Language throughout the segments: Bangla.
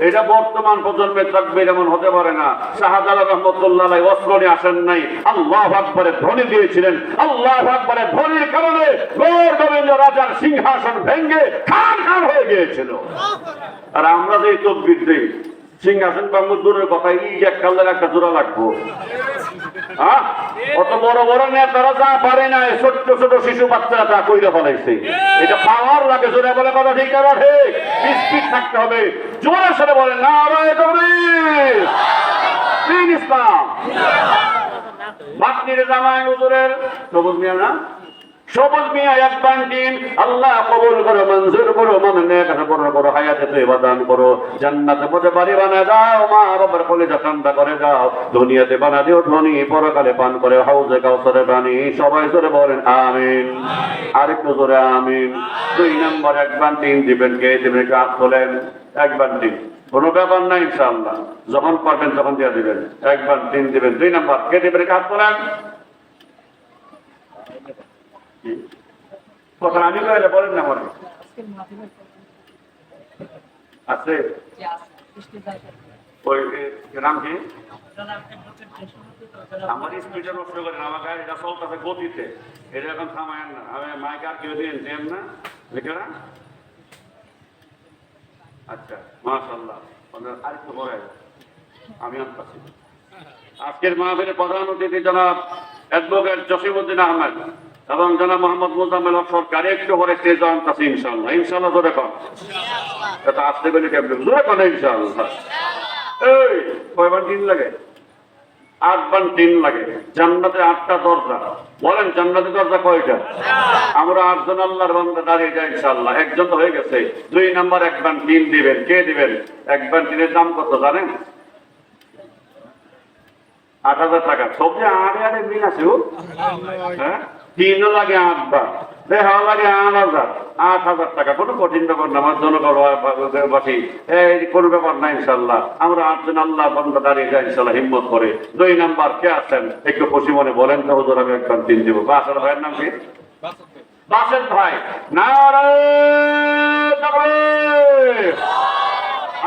এটা বর্তমান এমন হতে পারে না। রহমতুল্লাহ অস্ত্র নিয়ে আসেন নাই। আল্লাহ ধ্বনি দিয়েছিলেন। আল্লাহ ধ্বনির কারণে গোবিন্দ রাজার সিংহাসন ভেঙ্গে খান খান হয়ে গিয়েছিল। আর আমরা যে তকবির দিই সিংহাসন বাঙ্গ দূরের কথা এই এক একটা জোড়া লাগবো। হ্যাঁ? অত বড় বড় নেতারা যা পারে না ছোট্ট ছোট শিশু বাচ্চারা তা কইরে ফলাইছে। এটা পাওয়ার লাগে, জোরে বলে কথা ঠিক না ঠিক? স্পিড থাকতে হবে। জোরে সরে বলে না রায় তকবীর দিন ইসলাম। মাতনির জামাই হুজুরের সবুজ মিয়া না? সবুজ মিয়া এক বান্টিন, আল্লাহ কবুল করো, মঞ্জুর করো মন পূর্ণ করো হায়াতে তৈবা দান করো। জান্নাতে পথে বাড়ি বানা দাও, মা বাবার কলেজা ঠান্ডা করে দাও। দুনিয়াতে বানা দিও ধনী পরকালে পান করে হাউজে কাউসারে বাণী। সবাই জোরে বলেন, আমিন। আরেকটু জোরে, আমিন। দুই নম্বর, এক বান্টিন, দিবেন কে? দিবেন হাত তোলেন। এক বান্টিন। কোনো ব্যাপার নাই, ইনশাআল্লাহ। যখন পারবেন তখন দিয়ে দিবেন। একবার তিন দিবেন। দুই নম্বর, কে দিবেন কাজ করেন কথা আমি কইলে বলেন না আমার আছে? ওই নাম কি? আমার স্পিডে নষ্ট করেন আমার গাড়ি এটা চলতেছে গতিতে। এটা এখন থামায়েন না। আমি মাইক আর কেউ দিন না। লিখে না আচ্ছা মাশাল্লাহ আমি আজকের মাহফিলে প্রধান অতিথি জনাব অ্যাডভোকেট জসিমুদ্দিন আহমেদ। এবং জনাব মোহাম্মদ মুজাম্মেল হক সরকার একটু পরে স্টেজ আনতাছি ইনশাল্লাহ ইনশাল্লাহ জোরে কন। এটা আসতে গেলে কেমন? জোরে কন ইনশাল্লাহ এই, কয়বার দিন লাগে? আট বান তিন লাগে। জান্নাতে আটটা দরজা। বলেন, জান্নাতে দরজা কয়টা? আমরা আটজন আল্লাহর দাঁড়িয়ে যাই, ইনশাআল্লাহ। একজন তো হয়ে গেছে। দুই নাম্বার এক বান তিন দিবেন। কে দিবেন? এক বান তিনের দাম কত, জানেন? আট হাজার টাকা। সবজি আড়ে আড়ে মিল আছে হ্যাঁ? তিনও লাগে আট বার দেখা লাগে আট হাজার। আট হাজার টাকা। কোনো কঠিন ব্যাপার না। আমার জনগণবাসী এই কোনো ব্যাপার না ইনশাল্লাহ আমরা আটজন আল্লাহ বন্ধ দাঁড়িয়ে যাই ইনশাল্লাহ হিম্মত করে। দুই নাম্বার, কে আছেন? একটু খুশি মনে বলেন তো, হুজুর, আমি একবার তিন দিব। বা আসলে ভাইয়ের নাম কি? বাসের ভাই। নারায়ণ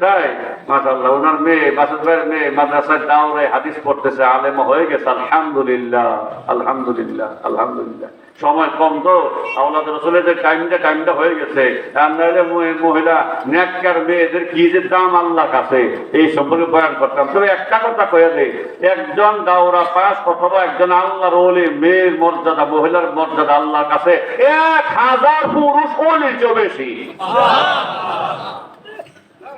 তাই ওনার মেয়ে বাসাদ ভাইয়ের মেয়ে মাদ্রাসায় দাওরে হাদিস পড়তেছে, আলেম হয়ে গেছে, আলহামদুলিল্লাহ আলহামদুলিল্লাহ আলহামদুলিল্লাহ। সময় কম তো, আওলাদ রসুলের যে টাইমটা টাইমটা হয়ে গেছে। মহিলা মেয়েদের কি যে দাম আল্লাহ কাছে, এই সম্পর্কে বয়ান করতাম। তবে একটা কথা কয়ে দে একজন দাওরা পাস অথবা একজন আল্লাহর ওলি, মেয়ের মর্যাদা, মহিলার মর্যাদা আল্লাহর কাছে এক হাজার পুরুষ ওলির চেয়েও বেশি।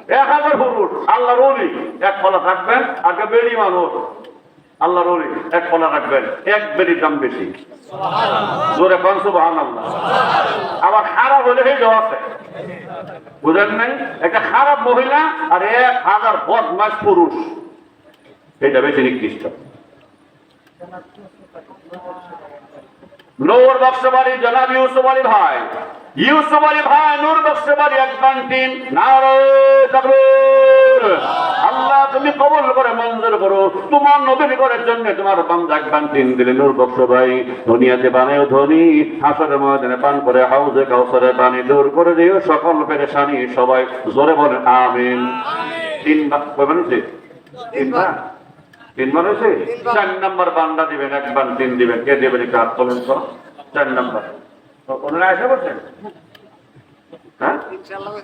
এক হাজার পুরুষ আল্লাহর অলি এক ফলা থাকবেন আগে বেড়ি মানুষ। আল্লাহর অলি এক ফলা রাখবেন এক বেড়ির দাম বেশি। জোরে পাঁচ বাহান আল্লাহ আবার খারাপ হলে সেই জবাব আছে। বুঝেন নাই? একটা খারাপ মহিলা আর এক হাজার বদমাস পুরুষ। এটা বেশি নিকৃষ্ট। নূর বক্সবাড়ি জনাব ইউসুফ আলী ভাই। ইউসুফ আলী ভাই নূর বক্সবাড়ি এক বান্টিন আল্লাহ তুমি কবল করে মঞ্জুর করো। তোমার নবীর করার জন্য তোমার বান্দা এক বান্টিন দিলে নূর বক্স ভাই দুনিয়াতে বানেও ধনী হাসরের ময়দানে পান করে হাউজে কাউসারে পানি দূর করে দিও সকল পেরেশানি সবাই জোরে বলে আমিন। তিন বার কয় বানিয়েছে তিন বার তিন হয়েছে চার নম্বর বান্দা দিবেন এক বান তিন দিবেন। কে দেবেন হাত তোলেন তো। চার নম্বর। ওনারা এসে বলছেন হ্যাঁ?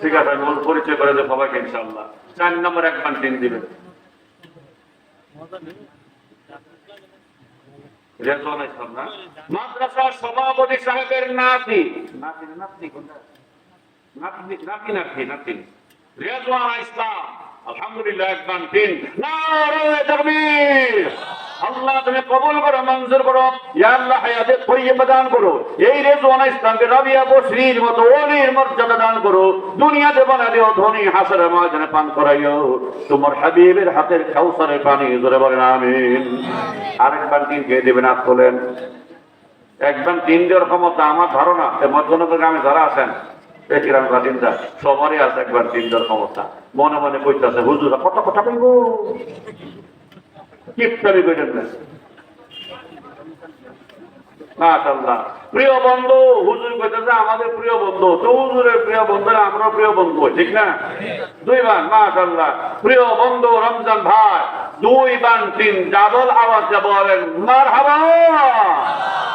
ঠিক আছে আমি পরিচয় করে দেবো সবাইকে ইনশাল্লাহ চার নম্বর এক তিন দিবেন। রেজওয়ান ইসলাম না? মাদ্রাসার সভাপতি সাহেবের নাতি। নাতি নাতি নাতি নাতি। রেজওয়ান ইসলাম আলহামদুলিল্লাহ একবার তিন নারে তাকবীর। আল্লাহ তুমি কবুল করো, মঞ্জুর করো। ইয়া হায়াতে তৈয়বা দান করো। এই রেজওয়ানা ইসলামকে রাবিয়া বসরির মতো ওলির মর্যাদা দান করো। দুনিয়াতে বানা দিও, ধনী হাসের ময়দানে পান করাইও। তোমার হাবিবের হাতের কাউসারের পানি জোরে বলেন, আমিন। আরেকবার দিন খেয়ে দেবেন, হাত তোলেন। একদম তিন দেওয়ার ক্ষমতা আমার ধারণা মধ্যনগর গ্রামে যারা আছেন বেকিরাম গাদিনদা সবারই আছে একবার তিন দেওয়ার ক্ষমতা। মনে মনে কইতেছে, হুজুরা কত কথা কইব। কিপটামি কইতেন না মাশাআল্লাহ। প্রিয় বন্ধু প্রিয় বন্ধু। আমরা প্রিয় বন্ধু, ঠিক না? প্রিয় বন্ধু রমজান ভাই, দুই বান, তিন আওয়াজ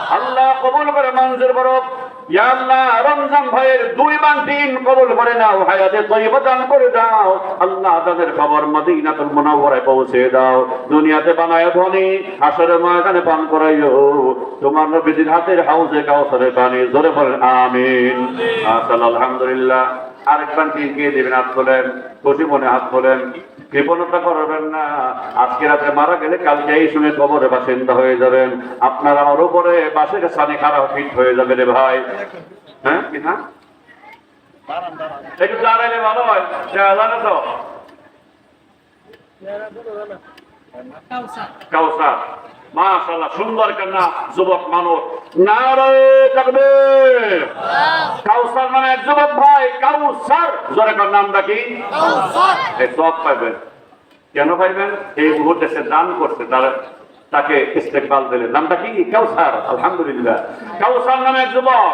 আল্লাহ কবুল করে মানুষের করো রমজান ভাইয়ের দুই বান তিন কবুল করে নাও, হায়াতে তৈবা করে দাও। আল্লাহ তাদের খবর মদিনাতুল মুনাওয়ারায় পৌঁছে দাও। দুনিয়াতে বানায় ধনী হাসরে ময়দানে পান করাইও। তোমার নবীজির হাতের হাউজে কাউসারে পানি, জোরে বলেন, আমিন। আসল আলহামদুলিল্লাহ। আরেকবার কি, কে দেবেন? হাত তোলেন খুশি মনে হাত তোলেন কৃপণতা করবেন না। আজকে রাতে মারা গেলে কালকে এই শুনে কবরে বাসিন্দা হয়ে যাবেন। আপনার আমার উপরে বাসের সানি খারাপ ফিট হয়ে যাবে রে ভাই। হ্যাঁ কি না একটু দাঁড়াইলে ভালো হয়। জানো তো? কাউসার। মাশাআল্লাহ সুন্দর কন্যা যুবক মানুষ। নারে তাকবীর। কাউসার নামে এক যুবক ভাই কাউসার। জোরে নাম নামটা কি? এই সব পাইবেন। কেন পাইবেন? এই মুহূর্তে সে দান করছে তারা তাকে ইস্তেকবাল দিলেন। নামটা কি? কাউসার আলহামদুলিল্লাহ। কাউসার নামে এক যুবক।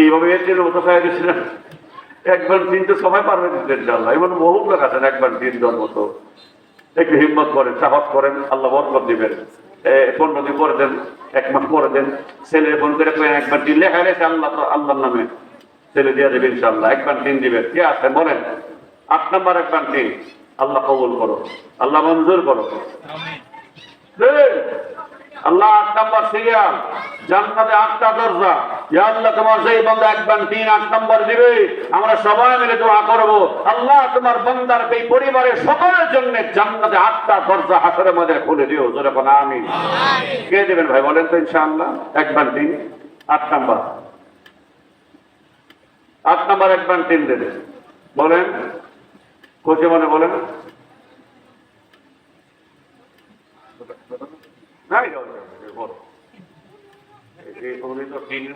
এইভাবে এর জন্য মতো খাই দিচ্ছিলেন একবার তিন তো সময় পারবেন ইনশাল্লাহ এমন বহু লোক আছেন একবার তিন জন মতো। একটু হিম্মত করেন সাহস করেন আল্লাহ বরকত দিবেন। পনেরো দিন করে দেন এক মাস করে দেন। ছেলে ফোন করে একবার দিন লেখা গেছে আল্লাহ আল্লাহর নামে। ছেলে দিয়ে দেবে ইনশাল্লাহ একবার দিন দিবেন। কে আছে বলেন? আট নম্বর একবার দিন। আল্লাহ কবুল করো। আল্লাহ মঞ্জুর করো। আল্লাহ আট নম্বর সিরিয়াল। জান্নাতে আটটা দরজা। আল্লাহ তোমার সেই বান্দা এক বান তিন আট নম্বর দিবে। আমরা সবাই মিলে দোয়া করব। আল্লাহ তোমার বান্দার এই পরিবারের সকলের জন্য জান্নাতে আটটা দরজা হাসরের মধ্যে খুলে দিও। জোরে আমি কে দেবেন ভাই বলেন তো ইনশাআল্লাহ। এক বান তিন আট নম্বর। আট নম্বর এক বান তিন দেবে। বলেন খুশি মনে বলেন নাই বড় এই উনি তো দিনের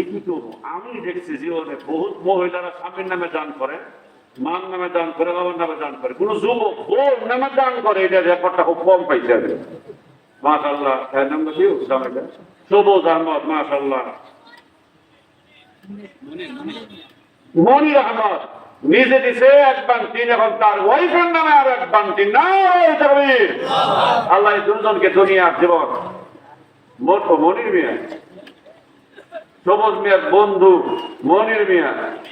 এ আমি দেখছি জীবনে বহুত মহিলারা স্বামীর নামে দান করে মান নামে দান করে, বাবার নামে দান করে। কোন যুবক বোন নামে দান করে, এটা রেকর্ডটা খুব কম পাইছে আমি মাশাল্লাহ সবুজ আহমদ মাশাল্লাহ মনির আহমদ, নিজে দিছে এক এখন তার ওয়াইফের নামে আর এক বান্টি না আল্লাহ দুজনকে দুনিয়ার জীবন। মনির মিয়া। সবুজ মিয়ার বন্ধু মনির মিয়া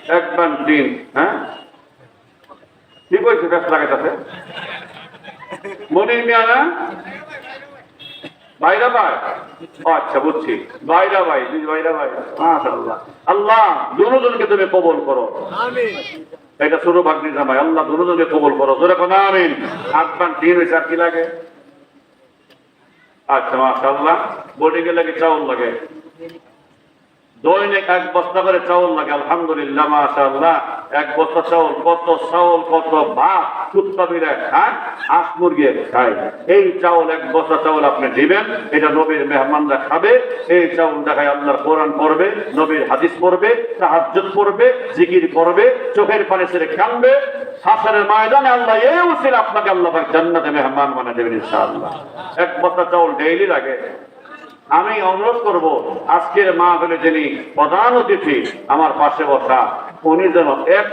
এক বান্টি হ্যাঁ? কি কইছে ব্যস্ত লাগাইতেছে? মনির মিয়া না? ভাইরা ভাই? আচ্ছা বুঝছি। ভাইরা ভাই দুই ভাইরা ভাই। মাশাআল্লাহ। আল্লাহ দুজনকে তুমি কবুল করো। এটা ছোট ভাগ্নি জামাই। আল্লাহ দুজনকে কবুল করো। জোরে কোন আমিন। হয়েছে আর কি লাগে? আচ্ছা মাশাআল্লাহ। বোর্ডিংয়ে লাগে চাউল লাগে। দৈনিক এক বস্তা করে চাউল লাগে, আলহামদুলিল্লাহ, মাশাআল্লাহ। এক বস্তা চাউল, কত চাউল, কত ভাত কুত্তাবিরা খান হাঁস মুরগি খায়। এই চাউল, এক বস্তা চাউল আপনি দিবেন, এটা নবীর মেহমানরা খাবে, এই চাউল দেখায় আল্লাহর কোরআন পড়বে, নবীর হাদিস পড়বে, তাহাজ্জুদ পড়বে, জিকির করবে চোখের পানি ছেড়ে কানবে হাসরের ময়দানে আল্লাহ এই উচিত আপনাকে আল্লাহ জান্নাতে মেহমান বানিয়ে দেবেন ইনশাআল্লাহ। এক বস্তা চাউল ডেইলি লাগে আমি অনুরোধ করব, আজকের মা হলে যিনি প্রধান অতিথি আমার পাশে বসা, উনি যেন এক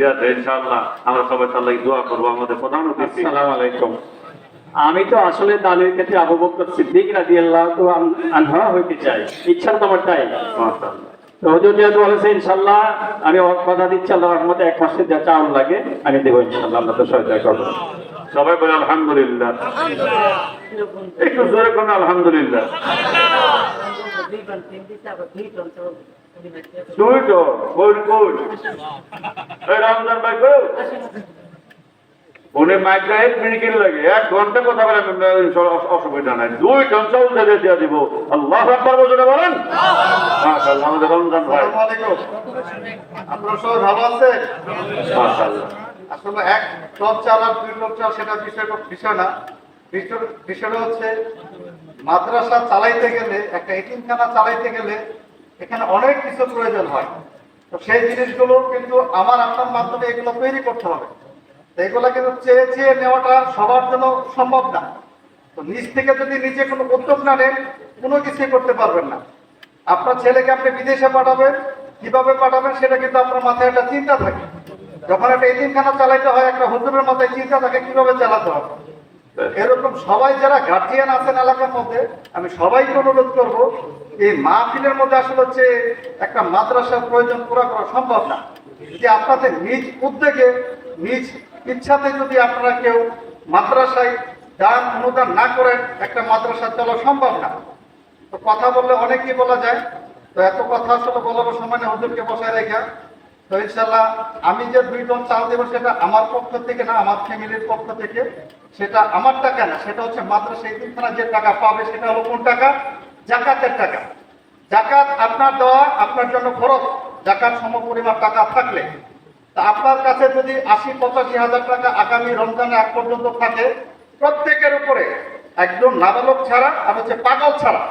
যায় ইনশাআল্লাহ আমরা সবাই তার দোয়া করব। আমাদের প্রধান অতিথি। আসসালামু আলাইকুম। আমি তো আসলে দানের ক্ষেত্রে আবু বকর সিদ্দিক রাদিয়াল্লাহু তো আনহা হইতে চাই। ইচ্ছা তোমার তাই। তো হুজুর যেহেতু বলেছে ইনশাল্লাহ আমি কথা দিচ্ছি আল্লাহ রহমতে এক মাসে যা চাউল লাগে, আমি দেবো ইনশাল্লাহ আমরা তো সহায়তা করব। সবাই বলে, আলহামদুলিল্লাহ। একটু জোরে কোন আলহামদুলিল্লাহ। তুই তো রমজান ভাই কই? উনি এক মিনিট লাগে। এক ঘণ্টা কথা বলে অসুবিধা নাই। দুই টন চাউল দিয়ে দিয়ে দিব। আল্লাহ আকবার বলে বলেন? মাশাআল্লাহ আমাদের রমজান ভাই। আপনারা সবাই ভালো আছে মাশাআল্লাহ। আসলে এক টপ চাল আর দুই টপ চাল সেটা বিষয় বিষয় না। বিষয়টা হচ্ছে মাদ্রাসা চালাইতে গেলে একটা এতিমখানা চালাইতে গেলে এখানে অনেক কিছু প্রয়োজন হয়। তো সেই জিনিসগুলো কিন্তু আমার আপনার মাধ্যমে এগুলো তৈরি করতে হবে। এগুলো কিন্তু চেয়ে চেয়ে নেওয়াটা সবার জন্য সম্ভব না। তো নিজ থেকে যদি নিজে কোনো উদ্যোগ না নেন, কোনো কিছুই করতে পারবেন না। আপনার ছেলেকে আপনি বিদেশে পাঠাবেন, কীভাবে পাঠাবেন সেটা কিন্তু আপনার মাথায় একটা চিন্তা থাকে। যখন একটা এতিমখানা চালাইতে হয়, একটা হুজুরের মাথায় চিন্তা থাকে, কীভাবে চালাতে হবে? এরকম সবাই যারা গার্জিয়ান আছেন এলাকার মধ্যে, আমি সবাইকে অনুরোধ করব, এই মাহফিলের মধ্যে আসলে হচ্ছে একটা মাদ্রাসার প্রয়োজন পুরা করা সম্ভব না। যে আপনাদের নিজ উদ্যোগে, নিজ ইচ্ছাতে যদি আপনারা কেউ মাদ্রাসায় দান অনুদান না করেন, একটা মাদ্রাসা চলা সম্ভব না। তো কথা বললে অনেকেই বলা যায়। তো এত কথা আসলে বলার সময় না হুজুরকে বসায় রেখা। তো ইনশাল্লাহ আমি যে দুই টন চাল দেবো সেটা আমার পক্ষ থেকে না, আমার ফ্যামিলির পক্ষ থেকে। সেটা আমার টাকা না সেটা হচ্ছে মাদ্রাসা ইতিমখানা যে টাকা পাবে সেটা হলো কোন টাকা? জাকাতের টাকা। জাকাত আপনার দেওয়া, আপনার জন্য খরচ জাকাত সম পরিমাণ টাকা থাকলে। তা আপনার কাছে যদি আশি পঁচাশি হাজার টাকা আগামী রমজানে আগ পর্যন্ত থাকে, প্রত্যেকের উপরে একজন নাবালক ছাড়া আর হচ্ছে পাগল ছাড়া,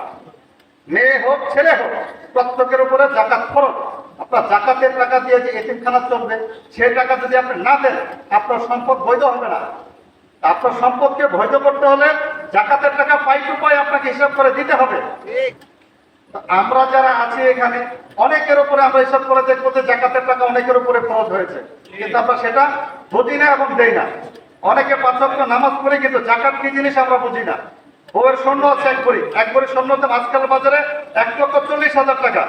মেয়ে হোক, ছেলে হোক, প্রত্যেকের উপরে জাকাত খরচ আপনার জাকাতের টাকা দিয়ে যে এতিমখানা চলবে সেই টাকা যদি আপনি না দেন, আপনার সম্পদ বৈধ হবে না। আপনার সম্পদকে বৈধ করতে হলে জাকাতের টাকা পাই টু পাই আপনাকে হিসাব করে দিতে হবে। আমরা যারা আছি এখানে, অনেকের উপরে আমরা হিসাব করে দেখব যে জাকাতের টাকা অনেকের উপরে খরচ হয়েছে। কিন্তু আমরা সেটা বুঝি না এবং দেই না। অনেকে পাঁচ ওয়াক্ত নামাজ পড়ে, কিন্তু জাকাত কি জিনিস আমরা বুঝি না। বউয়ের স্বর্ণ আছে এক ভরি। এক ভরি স্বর্ণ দাম আজকাল বাজারে এক লক্ষ চল্লিশ হাজার টাকা।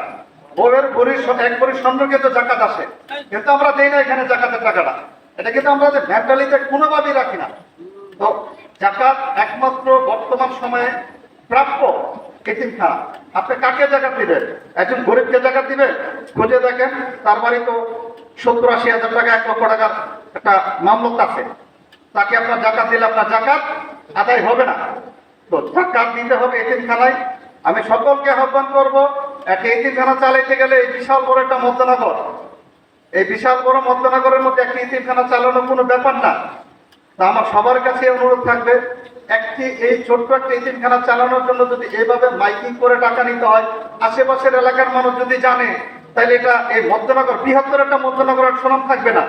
বউয়ের ভরির এক ভরি স্বর্ণ কিন্তু জাকাত আসে। কিন্তু আমরা দেই না এখানে জাকাতের টাকাটা। এটা কিন্তু আমরা যে মেন্টালিতে কোনোভাবেই রাখি না। তো জাকাত একমাত্র বর্তমান সময়ে প্রাপ্য। আপনি কাকে জায়গা দিবেন? একজন গরিবকে জায়গা দিবেন? খুঁজে দেখেন, তার বাড়ি তো সত্তর আশি হাজার টাকা, এক লক্ষ টাকার একটা মামলত আছে। তাকে আপনার জাকাত দিলে আপনার জাকাত আদায় হবে না। তো জাকাত দিতে হবে এতিমখানায় আমি সকলকে আহ্বান করব একটা এতিমখানা চালাইতে গেলে এই বিশাল বড় একটা মধ্যনগর এই বিশাল বড় মধ্যনগরের মধ্যে একটা ইতিমখানা চালানো কোনো ব্যাপার না। তা আমার সবার কাছে অনুরোধ থাকবে, একটি এই ছোট্ট একটা ইতিমখানা চালানোর জন্য যদি এইভাবে মাইকিং করে টাকা নিতে হয়, আশেপাশের এলাকার মানুষ যদি জানে, তাহলে এটা এই মধ্যনগর, বৃহত্তর একটা মধ্যনগরের সুনাম থাকবে না।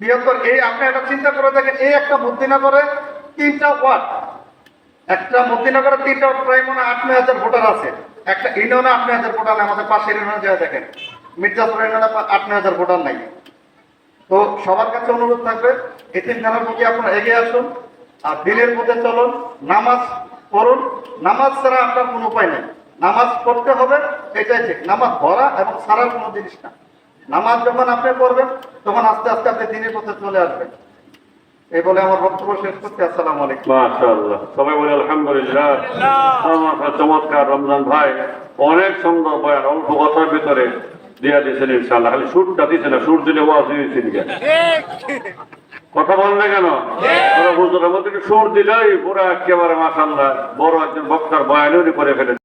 বৃহত্তর এই আপনি একটা চিন্তা করে দেখেন, এই একটা মধ্যনগরে তিনটা ওয়ার্ড, একটা মধ্যনগরে তিনটা প্রায় মনে আট নয় হাজার ভোটার আছে। একটা ইউনিয়নে আট নয় হাজার ভোটার আমাদের পাশের ইউনিয়নে যা দেখেন মির্জাপুর ইউনিয়নে আট নয় হাজার ভোটার নাই। তো সবার কাছে অনুরোধ থাকবে এতিমখানার প্রতি আপনারা এগিয়ে আসুন আর দিনের মধ্যে চলুন, নামাজ পড়ুন। নামাজ ছাড়া আপনার কোনো উপায় নেই। নামাজ পড়তে হবে, এটাই ঠিক। নামাজ ধরা এবং ছাড়ার কোনো জিনিস না। নামাজ যখন আপনি পড়বেন, তখন আস্তে আস্তে আপনি দিনের পথে চলে আসবেন। এই বলে আমার বক্তব্য শেষ করছি। আসসালামু আলাইকুম। মাশাআল্লাহ। সবাই বলে আলহামদুলিল্লাহ। আমার চমৎকার রমজান ভাই। অনেক সুন্দর বয়ান অল্প কথার ভিতরে দিয়া দিয়েছেন ইনশাল্লাহ খালি সুরটা দিছে না সুর দিলে ওয়াজ দিয়েছেন কথা বললে কেন? ওরা সুর দিলেই পুরো একেবারে মাসাল্লাহ বড় একজন বক্তার বয়ানি করে ফেলেছে।